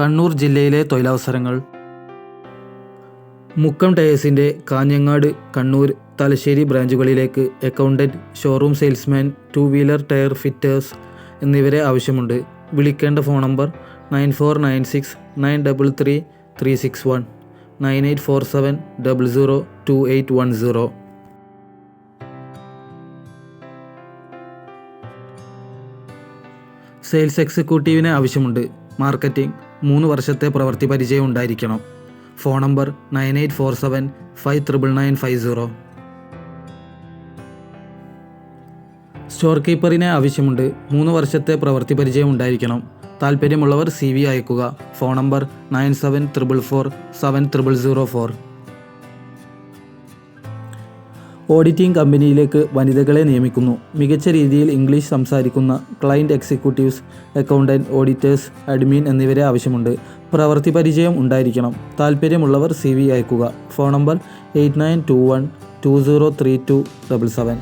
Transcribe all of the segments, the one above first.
കണ്ണൂർ ജില്ലയിലെ തൊഴിലവസരങ്ങൾ. മുക്കം ടയേഴ്സിന്റെ Kanhangad Kannur Thalassery ബ്രാഞ്ചുകളിലേക്ക് accountant showroom salesman two wheeler tyre fitters എന്നിവരെ ആവശ്യമുണ്ട്. വിളിക്കേണ്ട phone number nine four nine six nine double three three six one nine eight four seven double zero two eight one zero. Sales എക്സിക്യൂട്ടീവിനെ ആവശ്യമുണ്ട്. Marketing മൂന്ന് വർഷത്തെ പ്രവൃത്തി പരിചയം ഉണ്ടായിരിക്കണം. Phone number nine eight four seven five triple nine five zero. Store കീപ്പറിനെ ആവശ്യമുണ്ട്. മൂന്ന് വർഷത്തെ പ്രവൃത്തി പരിചയം ഉണ്ടായിരിക്കണം. താല്പര്യമുള്ളവർ സി വി അയക്കുക phone number nine seven triple four seven triple zero four. Auditing കമ്പനിയിലേക്ക് വനിതകളെ നിയമിക്കുന്നു. മികച്ച രീതിയിൽ ഇംഗ്ലീഷ് സംസാരിക്കുന്ന client executives accountant auditors admin എന്നിവരെ ആവശ്യമുണ്ട്. പ്രവൃത്തി പരിചയം ഉണ്ടായിരിക്കണം. താല്പര്യമുള്ളവർ സി വി അയക്കുക phone number eight nine two one two zero three two double seven.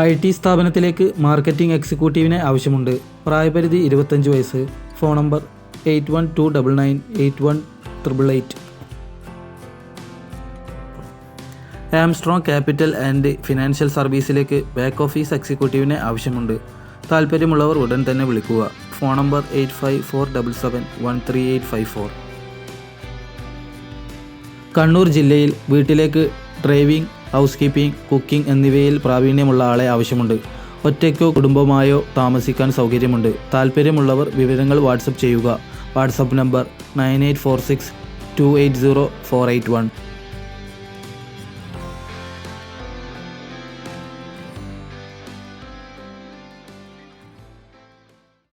I T സ്ഥാപനത്തിലേക്ക് മാർക്കറ്റിംഗ് എക്സിക്യൂട്ടീവിനെ ആവശ്യമുണ്ട്. പ്രായപരിധി ഇരുപത്തഞ്ച് വയസ്സ്. Phone number eight one two double nine eight one triple eight. Armstrong capital and financial സർവീസിലേക്ക് back office എക്സിക്യൂട്ടീവിനെ ആവശ്യമുണ്ട്. താല്പര്യമുള്ളവർ ഉടൻ തന്നെ വിളിക്കുക. Phone number eight five four double seven one three eight five four. Kannur ജില്ലയിൽ വീട്ടിലേക്ക് ഡ്രൈവിംഗ് ഹൗസ് കീപ്പിംഗ് കുക്കിംഗ് എന്നിവയിൽ പ്രാവീണ്യമുള്ള ആളെ ആവശ്യമുണ്ട്. ഒറ്റയ്ക്കോ കുടുംബമായോ താമസിക്കാൻ സൗകര്യമുണ്ട്. താല്പര്യമുള്ളവർ വിവരങ്ങൾ വാട്സപ്പ് ചെയ്യുക. WhatsApp number nine eight four six two eight zero four eight one.